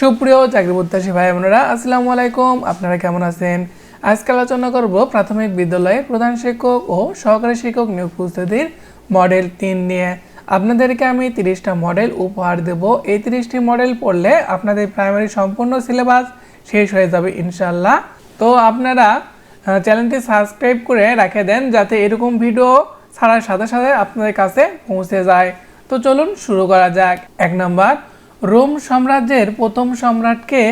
সুপ্রিয় চাকরি প্রত্যাশী ভাই বোনেরা আসসালামু আলাইকুম। আপনারা কেমন আছেন? আজকে আলোচনা করব প্রাথমিক বিদ্যালয়ে প্রধান শিক্ষক ও সহকারী শিক্ষক নিয়োগ প্রস্তুতির মডেল তিন নিয়ে। আপনাদেরকে আমি তিরিশটা মডেল উপহার দেব। এই তিরিশটি মডেল পড়লে আপনাদের প্রাইমারি সম্পূর্ণ সিলেবাস শেষ হয়ে যাবে ইনশাল্লাহ তো আপনারা চ্যানেলটি সাবস্ক্রাইব করে রেখে দেন যাতে এরকম ভিডিও ছাড়ার সাথে সাথে আপনাদের কাছে পৌঁছে যায়। তো চলুন শুরু করা যাক। এক নম্বর রোম সাম্রাজ্যের প্রথম সম্রাটকে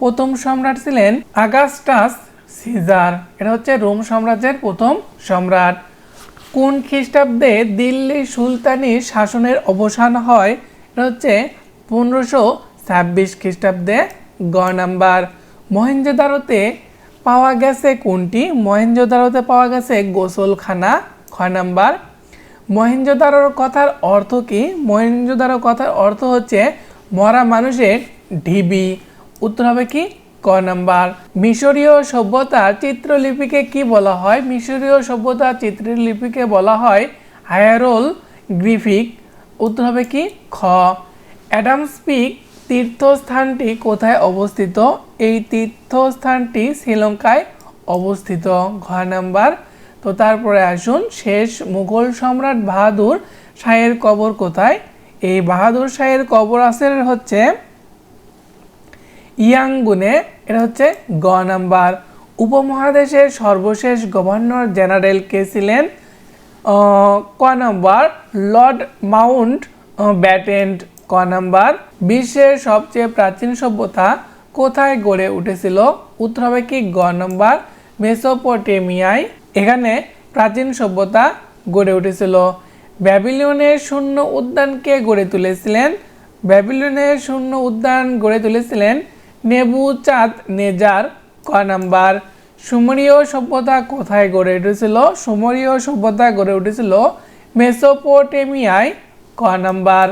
প্রথম সম্রাট ছিলেন আগাস্টাস সিজার। এটা হচ্ছে রোম সাম্রাজ্যের প্রথম সম্রাট। কোন খ্রিস্টাব্দে দিল্লি সুলতানি শাসনের অবসান হয়? এটা হচ্ছে পনেরোশো ছাব্বিশ খ্রিস্টাব্দে গ নাম্বার। মহেঞ্জোদারোতে পাওয়া গেছে কোনটি? মহেঞ্জোদারোতে পাওয়া গেছে গোসলখানা, খ নাম্বার। মহেঞ্জোদারোর কথার অর্থ কি? মহেঞ্জোদারোর কথার অর্থ হচ্ছে মরা মানুষের ঢিবি। উত্তর হবে কি? ক নাম্বার। মিশরীয় সভ্যতার চিত্রলিপিকে কি বলা হয়? মিশরীয় সভ্যতার চিত্রলিপিকে বলা হয় হায়ারোল গ্রিফিক। উত্তর হবে কি? খ। অ্যাডামস পিক তীর্থস্থানটি কোথায় অবস্থিত? এই তীর্থস্থানটি শ্রীলঙ্কায় অবস্থিত। ঘ নাম্বার। তো তারপরে আসুন, শেষ মুঘল সম্রাট বাহাদুর শাহের কবর কোথায়? এই বাহাদুর শাহের কবর আছে হচ্ছে ইয়াঙ্গুনে, এটা হচ্ছে গ নাম্বার। উপমহাদেশের সর্বশেষ গভর্নর জেনারেল কে ছিলেন? ক নাম্বার, লর্ড মাউন্ট ব্যাটেন্ট, ক নাম্বার। বিশ্বের সবচেয়ে প্রাচীন সভ্যতা কোথায় গড়ে উঠেছিল? উত্তর হবে কি? গ নাম্বার, মেসোপটেমিয়ায়। এখানে প্রাচীন সভ্যতা গড়ে উঠেছিল। ব্যাবিলনের শূন্য উদ্যানকে গড়ে তুলেছিলেন? ব্যাবিলনের শূন্য উদ্যান গড়ে তুলেছিলেন নেবু চাঁদ নেজার। ক নাম্বার, সুমরীয় সভ্যতা কোথায় গড়ে উঠেছিল? সুমরীয় সভ্যতা গড়ে উঠেছিল মেসোপোটেমিয়ায়। ক number,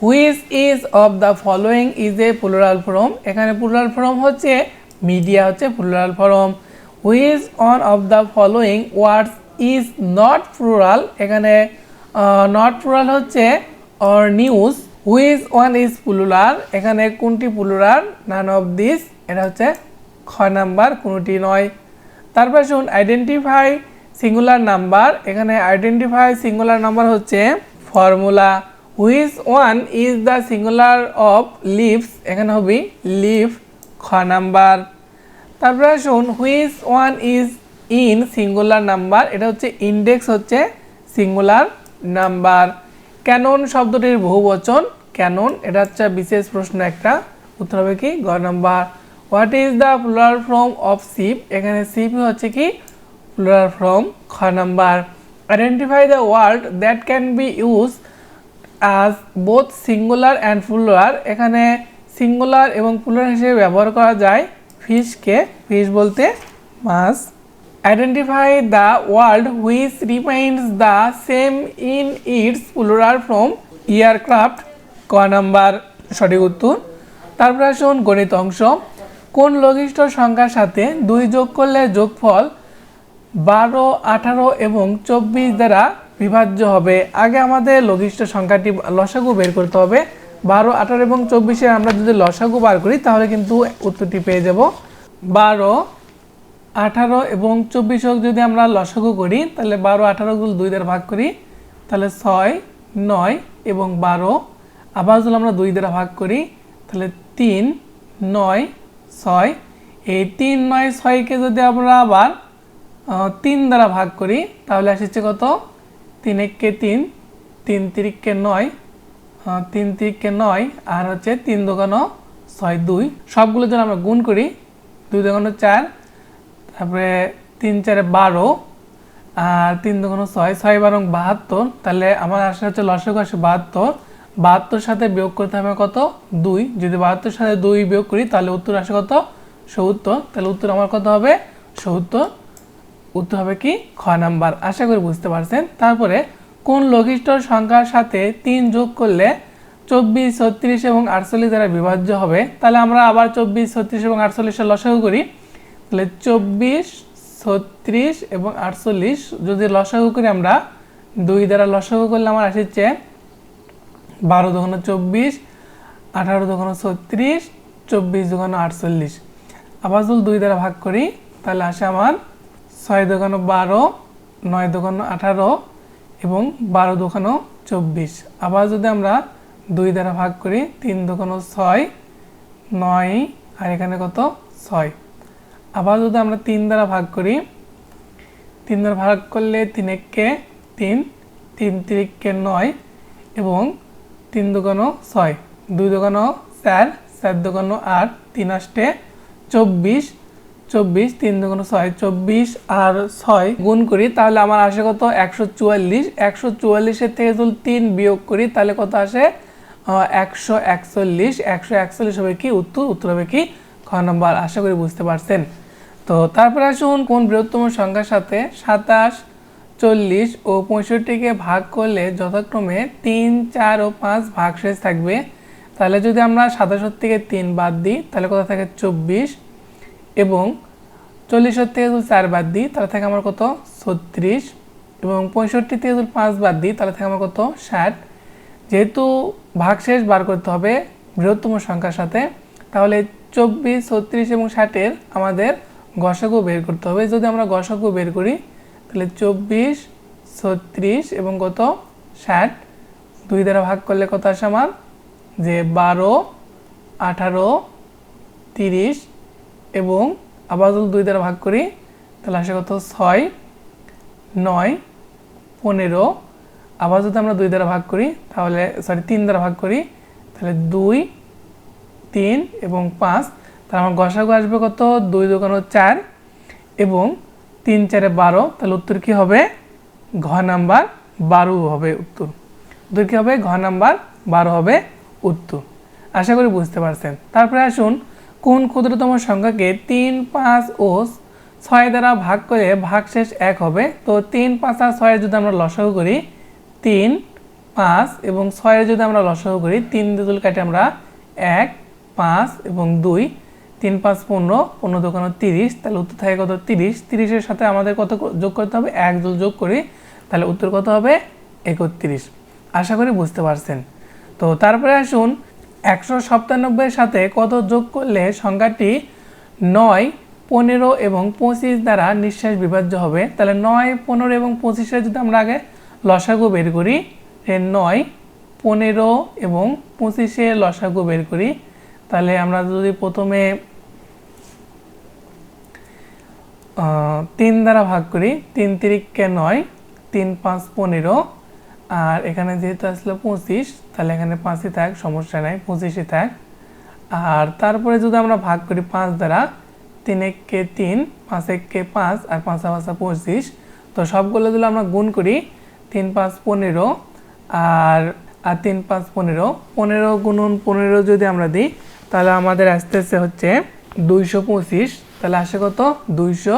which is of the following is a plural form? এখানে প্লুরাল ফর্ম হচ্ছে মিডিয়া হচ্ছে plural form. Which one of the following words is not plural? এখানে নট প্লুরাল হচ্ছে or news which one is plural এখানে কোনটি plural none of this এটা হচ্ছে খ নাম্বার, কোনটি নয়। তারপর শুন আইডেন্টিফাই সিঙ্গুলার নাম্বার এখানে আইডেন্টিফাই সিঙ্গুলার নাম্বার হচ্ছে formula which one is the singular of leaves এখানে হবে লিভ খ নাম্বার। তারপরে শুন which one is in singular number এটা হচ্ছে ইন্ডেক্স হচ্ছে সিঙ্গুলার নাম্বার, ক্যানন শব্দটির বহুবচন, ক্যানন, এটা হচ্ছে বিশেষ প্রশ্ন একটা, উত্তর হবে কি? গ number, what is the plural form of ship? এখানে শিপ হচ্ছে কি? প্লুরাল ফর্ম, খ number identify the word that can be use as both singular and plural এখানে সিঙ্গুলার এবং প্লুরাল হিসেবে ব্যবহার করা যায় ফিশকে ফিশ বলতে মাছ। Identify the word which remains the same in its plural form aircraft ক নাম্বার সঠিক উত্তর। তারপর আসুন গণিত অংশ। কোন লঘিষ্ঠ সংখ্যার সাথে দুই যোগ করলে যোগফল বারো, আঠারো এবং চব্বিশ দ্বারা বিভাজ্য হবে? আগে আমাদের লঘিষ্ঠ সংখ্যাটি লসাগু বের করতে হবে। বারো, আঠারো এবং চব্বিশে আমরা যদি লসাগু বার করি, তাহলে কিন্তু উত্তরটি পেয়ে যাব। বারো আঠারো এবং চব্বিশ হোক যদি আমরা লসাগু করি, তাহলে বারো আঠারোগুলো দুই দ্বারা ভাগ করি, তাহলে ছয়, নয় এবং বারো। আবার যদি আমরা দুই দ্বারা ভাগ করি, তাহলে তিন, নয়, ছয়। এই তিন, নয়, ছয়কে যদি আমরা আবার তিন দ্বারা ভাগ করি, তাহলে আসছে কত? তিন এককে তিন তিন তিরিককে নয় তিন তিরিককে নয়, আর হচ্ছে তিন দোকানও ছয় দুই। সবগুলো যদি আমরা গুণ করি, দুই দোকানো চার তারপরে তিন চারে বারো, আর তিন দোকানো ছয় ছয় বারং বাহাত্তর, তাহলে আমার আসলে হচ্ছে লসগু আসে বাহাত্তর। বাহাত্তর সাথে বিয়োগ করতে হবে কত? দুই। যদি বাহাত্তর সাথে দুই বিয়োগ করি, তাহলে উত্তর আসে কত? সত্তর। তাহলে উত্তর আমার কত হবে? সত্তর। উত্তর হবে কি? খ নাম্বার। আশা করি বুঝতে পারছেন। তারপরে কোন লঘিষ্ঠ সংখ্যার সাথে তিন যোগ করলে চব্বিশ, ছত্রিশ এবং আটচল্লিশ দ্বারা বিভাজ্য হবে? তাহলে আমরা আবার চব্বিশ, ছত্রিশ এবং আটচল্লিশের লসাগু করি। তাহলে চব্বিশ, ছত্রিশ এবং আটচল্লিশ যদি লসাগু করি আমরা, দুই দ্বারা লসাগু করলে আমার আসছে বারো দোকানো চব্বিশ, আঠারো দোকানো ছত্রিশ, চব্বিশ দোকানো আটচল্লিশ। আবার যদি দুই দ্বারা ভাগ করি, তাহলে আসে আমার ছয় দোকানো বারো, নয় দোকানো আঠারো এবং বারো দোকানো চব্বিশ। আবার যদি আমরা দুই দ্বারা ভাগ করি, তিন দোকানো ছয়, নয়, আর এখানে কত? ছয়। আবার যদি আমরা তিন দ্বারা ভাগ করি, তিন দ্বারা ভাগ করলে তিন এককে তিন তিন তিরিককে নয় এবং তিন দোকানো ছয়, দুই দোকানো চার চার দোকানো আট, তিন আষ্টে চব্বিশ চব্বিশ, তিন দোকানো ছয়, চব্বিশ আর ছয় গুণ করি, তাহলে আমার আসে কত? একশো চুয়াল্লিশ। একশো চুয়াল্লিশের থেকে যদি তিন বিয়োগ করি, তাহলে কত আসে? একশো একচল্লিশ। একশো একচল্লিশ হবে কি? উত্তর উত্তর হবে কি? খ নম্বর, আশা করি বুঝতে পারছেন। তো তারপরে আসুন কোন বৃহত্তম সংখ্যার সাথে সাতাশ, চল্লিশ ও পঁয়ষট্টিকে ভাগ করলে যথাক্রমে তিন, চার ও পাঁচ ভাগশেষ থাকবে। তাহলে যদি আমরা সাতাশের থেকে তিন বাদ দিই, তাহলে কোথা থাকে? চব্বিশ। এবং চল্লিশের থেকে যদি চার বাদ দিই, তাহলে থাকে আমার কত? ছত্রিশ। এবং পঁয়ষট্টি থেকে যদি পাঁচ বাদ দিই, তাহলে থাকে আমার কত? ষাট। যেহেতু ভাগশেষ বার করতে হবে বৃহত্তম সংখ্যার সাথে, তাহলে চব্বিশ, ছত্রিশ এবং ষাটের আমাদের গসাগু বের করতে হবে। যদি আমরা গসাগু বের করি, তাহলে চব্বিশ, ছত্রিশ এবং কত? ষাট। দুই দ্বারা ভাগ করলে কত আসে আমার? যে বারো, আঠারো, তিরিশ এবং আবার যদি দুই দ্বারা ভাগ করি, তাহলে আসে কত? ছয়, নয়, পনেরো। আবার যদি আমরা দুই দ্বারা ভাগ করি, তাহলে সরি তিন দ্বারা ভাগ করি, তাহলে দুই তিন এবং পাঁচ তাহলে আমার গসাগু আসবে কত? দুই দোকানো চার এবং তিন চারে বারো, তাহলে উত্তর কি হবে? ঘ নাম্বার বারো হবে উত্তর। উত্তর কি হবে? ঘ নাম্বার বারো হবে উত্তর। আশা করি বুঝতে পারছেন। তারপরে আসুন, কোন ক্ষুদ্রতম সংখ্যাকে তিন, পাঁচ ও ছয় দ্বারা ভাগ করে ভাগশেষ এক হবে? তো তিন, পাঁচ আর ছয়ের যদি আমরা লসাগু করি, তিন, পাঁচ এবং ছয়ের যদি আমরা লসাগু করি, তিন দুদুল কাটে আমরা এক পাঁচ এবং দুই, তিন, পাঁচ, পনেরো পনেরো দোকানো তিরিশ, তাহলে উত্তর থাকে কত? তিরিশ। তিরিশের সাথে আমাদের কত যোগ করতে হবে? এক যোগ করি, তাহলে উত্তর কত হবে? একত্রিশ। আশা করি বুঝতে পারছেন। তো তারপরে আসুন, একশো সপ্তানব্বইয়ের সাথে কত যোগ করলে সংখ্যাটি নয়, পনেরো এবং পঁচিশ দ্বারা নিঃশ্বাস বিভাজ্য হবে? তাহলে নয়, পনেরো এবং পঁচিশের যদি আমরা আগে লসাগু বের করি নয়, পনেরো এবং পঁচিশে লসাগু বের করি তাহলে আমরা যদি প্রথমে তিন দ্বারা ভাগ করি, তিন তিরিককে নয়, তিন পাঁচ পনেরো, আর এখানে যেহেতু আসলে পঁচিশ, তাহলে এখানে পাঁচই থাক, সমস্যা নাই, পঁচিশই থাক। আর তারপরে যদি আমরা ভাগ করি পাঁচ দ্বারা তিন এককে তিন পাঁচ এককে পাঁচ, আর পাঁচা পাঁচা পঁচিশ, তো সবগুলো যদি আমরা গুণ করি, তিন পাঁচ পনেরো, আর আর তিন পাঁচ পনেরো পনেরো গুণন পনেরো যদি আমরা দিই তাহলে আমাদের আসতে আসতে হচ্ছে দুইশো পঁচিশ, তাহলে আসে কত? দুইশো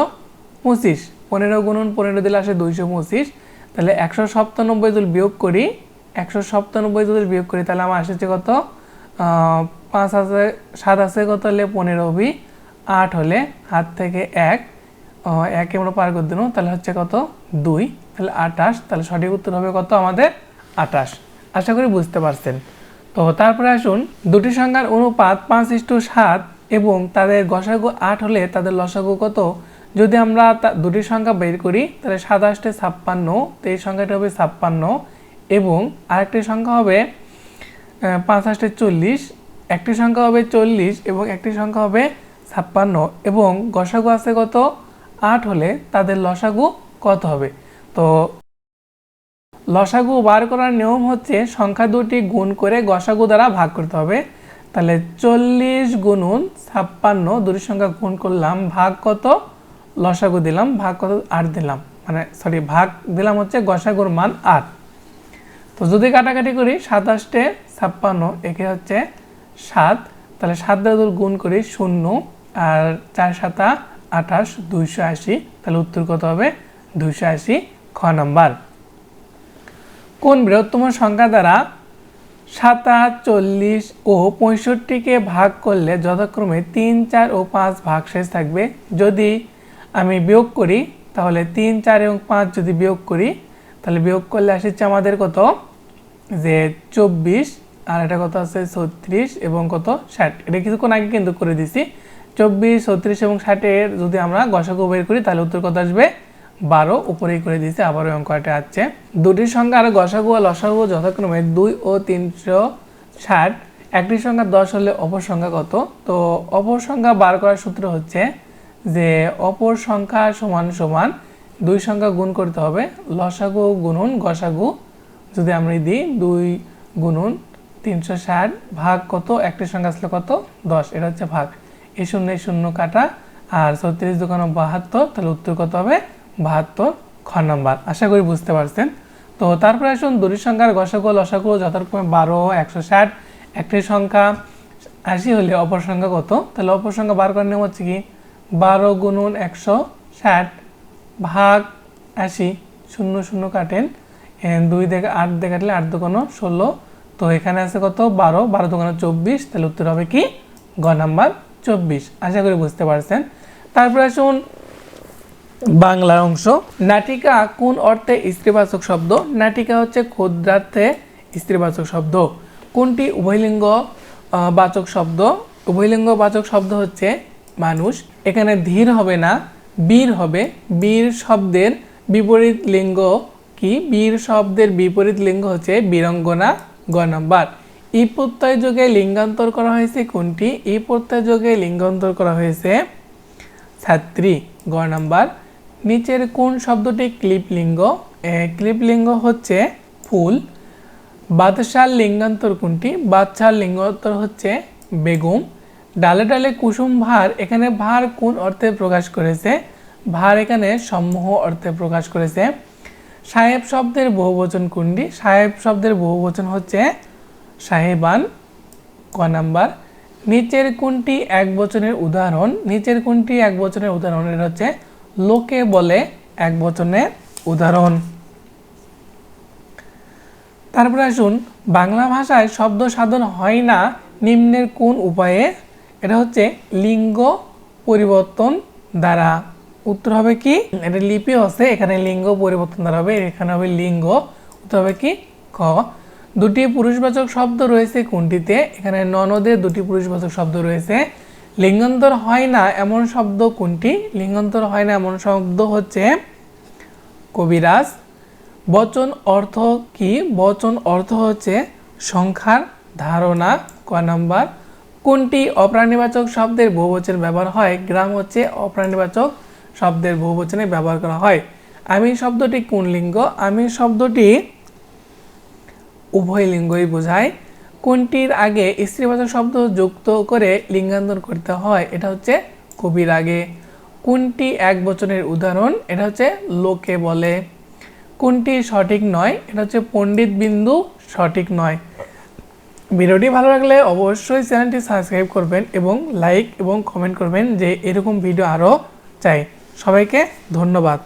পঁচিশ। পনেরো গুণন পনেরো দিলে আসে দুইশো পঁচিশ। তাহলে একশো সপ্তানব্বই যদি বিয়োগ করি, একশো সপ্তানব্বই যদি বিয়োগ করি, তাহলে আমার আসছে কত? পাঁচ আছে, সাত আছে কত হলে পনেরো হবি, আট হলে হাত থেকে এক। একে আমরা পার করে দিন তাহলে হচ্ছে কত? দুই। তাহলে আটাশ তাহলে সঠিক উত্তর হবে কত? আমাদের আটাশ আশা করি বুঝতে পারছেন। তো তারপরে আসুন। দুটি সংখ্যার অনুপাত পাঁচ ইস্টু সাত এবং তাদের গসাগু আট হলে তাদের লসাগু কত? যদি আমরা দুটি সংখ্যা বের করি, তাহলে সাত আষ্টে ছাপ্পান্ন, তো এই সংখ্যাটি হবে ছাপ্পান্ন এবং আরেকটি সংখ্যা হবে পাঁচ আষ্টে চল্লিশ, একটি সংখ্যা হবে চল্লিশ এবং একটি সংখ্যা হবে ছাপ্পান্ন এবং গসাগু আছে কত? আট হলে তাদের লসাগু কত হবে? তো লসাগু বার করার নিয়ম হচ্ছে সংখ্যা দুটি গুণ করে গসাগু দ্বারা ভাগ করতে হবে। তাহলে চল্লিশ গুণুন ছাপ্পান্ন দুটি সংখ্যা গুণ করলাম, ভাগ কত? লসাগু দিলাম, ভাগ কত? আট দিলাম। মানে সরি ভাগ দিলাম হচ্ছে গসাগুর মান আট। তো যদি কাটাকাটি করি সাতাশটে ছাপ্পান্ন, একে হচ্ছে সাত। তাহলে সাত দ্বারা গুণ করি শূন্য, আর চার সাতা আঠাশ, দুইশো আশি। তাহলে উত্তর কত হবে? দুইশো আশি, খ নাম্বার। কোন বৃহত্তম সংখ্যা দ্বারা সাতাশ, চল্লিশ ও পঁয়ষট্টিকে ভাগ করলে যথাক্রমে তিন, চার ও পাঁচ ভাগ ভাগশেষ থাকবে? যদি আমি বিয়োগ করি, তাহলে তিন, চার এবং পাঁচ যদি বিয়োগ করি, তাহলে বিয়োগ করলে আসছে আমাদের কত? যে চব্বিশ, আর এটা কত আছে? ছত্রিশ এবং কত? ষাট। এটা কিছুক্ষণ আগে কিন্তু করে দিছি। চব্বিশ, ছত্রিশ এবং ষাটের যদি আমরা গসাগু বের করি, তাহলে উত্তর কত আসবে? বারো, উপরেই করে দিয়েছি, আবারও অঙ্কটা আছে। দুটির সংখ্যা আর গসাগু আর লসাগু যথাক্রমে দুই ও তিনশো ষাট। একটি সংখ্যা দশ হলে অপর সংখ্যা কত? তো অপর সংখ্যা বার করার সূত্র হচ্ছে যে অপর সংখ্যা সমান সমান দুই সংখ্যা গুণ করতে হবে। লসাগু গুণন গসাগু যদি আমরা দিই দুই গুণন তিনশো ষাট ভাগ কত? একটি সংখ্যা আসলে কত? দশ। এটা হচ্ছে ভাগ। এই শূন্য শূন্য কাটা। আর ছত্রিশ দোকানো বাহাত্তর, তাহলে উত্তর কত হবে? বাহাত্তর, খ নাম্বার। আশা করি বুঝতে পারছেন। তো তারপরে আসুন, দুটি সংখ্যার গসাগু লসাগু যথাক্রমে বারো, একশো ষাট। একটি সংখ্যা আশি হলে অপর সংখ্যা কত? তাহলে অপর সংখ্যা বার করার নিয়ম হচ্ছে কি? বারো গুণন একশো ষাট ভাগ আশি, শূন্য শূন্য কাটেন। দুই দেখে আট দিয়ে কাটলে আট দোকানো ষোলো। তো এখানে আছে কত? বারো। বারো দোকানো চব্বিশ। তাহলে উত্তর হবে কি? গ নাম্বার চব্বিশ। আশা করি বুঝতে পারছেন। তারপরে আসুন বাংলার অংশ। নাটিকা কোন অর্থে স্ত্রীবাচক শব্দ? নাটিকা হচ্ছে ক্ষুদ্রার্থে স্ত্রীবাচক শব্দ। কোনটি উভয়লিঙ্গ বাচক শব্দ? উভয়লিঙ্গ, বাচক শব্দ হচ্ছে মানুষ। এখানে ধীর হবে না, বীর হবে। বীর শব্দের বিপরীত লিঙ্গ কি? বীর শব্দের বিপরীত লিঙ্গ হচ্ছে বীরঙ্গনা, গ নাম্বার। ই প্রত্যয় যোগে লিঙ্গান্তর করা হয়েছে কোনটি? ই প্রত্যয় যোগে লিঙ্গান্তর করা হয়েছে ছাত্রী, গ নাম্বার। নিচের কোন শব্দটি ক্লিপলিঙ্গ? ক্লিপলিঙ্গ হচ্ছে ফুল। বাদশার লিঙ্গান্তর কোনটি? বাদশার লিঙ্গান্তর হচ্ছে বেগম ডালে ডালে কুসুম ভার, এখানে ভার কোন অর্থে প্রকাশ করেছে? ভার এখানে সম্মোহ অর্থে প্রকাশ করেছে। সাহেব শব্দের বহুবচন কোনটি? সাহেব শব্দের বহুবচন হচ্ছে সাহেবান, ক নাম্বার। নিচের কোনটি এক বচনের উদাহরণ? নিচের কোনটি এক বচনের উদাহরণ? এটা হচ্ছে লোকে বলে এক বচনের উদাহরণ। তারপরে আসুন, বাংলা ভাষায় শব্দ সাধন হয় না নিম্নের কোন উপায়ে? এটা হচ্ছে লিঙ্গ পরিবর্তন দ্বারা। উত্তর হবে কি? এটা লিপি আছে, এখানে লিঙ্গ পরিবর্তন দ্বারা হবে, এখানে হবে লিঙ্গ। উত্তর হবে কি? খ। দুটি পুরুষবাচক শব্দ রয়েছে কোনটিতে? এখানে ননদে দুটি পুরুষবাচক শব্দ রয়েছে। লিঙ্গান্তর হয় না এমন শব্দ কোনটি? লিঙ্গান্তর হয় না এমন শব্দ হচ্ছে কবিরাজ। বচন অর্থ কি? বচন অর্থ হচ্ছে সংখ্যার ধারণা। ক নাম্বার? কোনটি অপ্রাণীবাচক শব্দের বহুবচন ব্যবহার হয়? গ্রাম হচ্ছে অপ্রাণীবাচক শব্দের বহুবচনে ব্যবহার করা হয়। আমি শব্দটি কোন লিঙ্গ? আমি শব্দটি উভয় লিঙ্গই বোঝায়। কোনটির আগে স্ত্রীবাচক শব্দ যুক্ত করে লিঙ্গান্তর করতে হয়, এটা হচ্ছে কবির আগে। কোনটি এক বচনের উদাহরণ, এটা হচ্ছে লোকে বলে। কোনটি সঠিক নয়, এটা হচ্ছে পণ্ডিত বিন্দু সঠিক নয়। ভিডিওটি ভালো লাগলে অবশ্যই চ্যানেলটি সাবস্ক্রাইব করবেন এবং লাইক এবং কমেন্ট করবেন যে এরকম ভিডিও আরও চাই। সবাইকে ধন্যবাদ।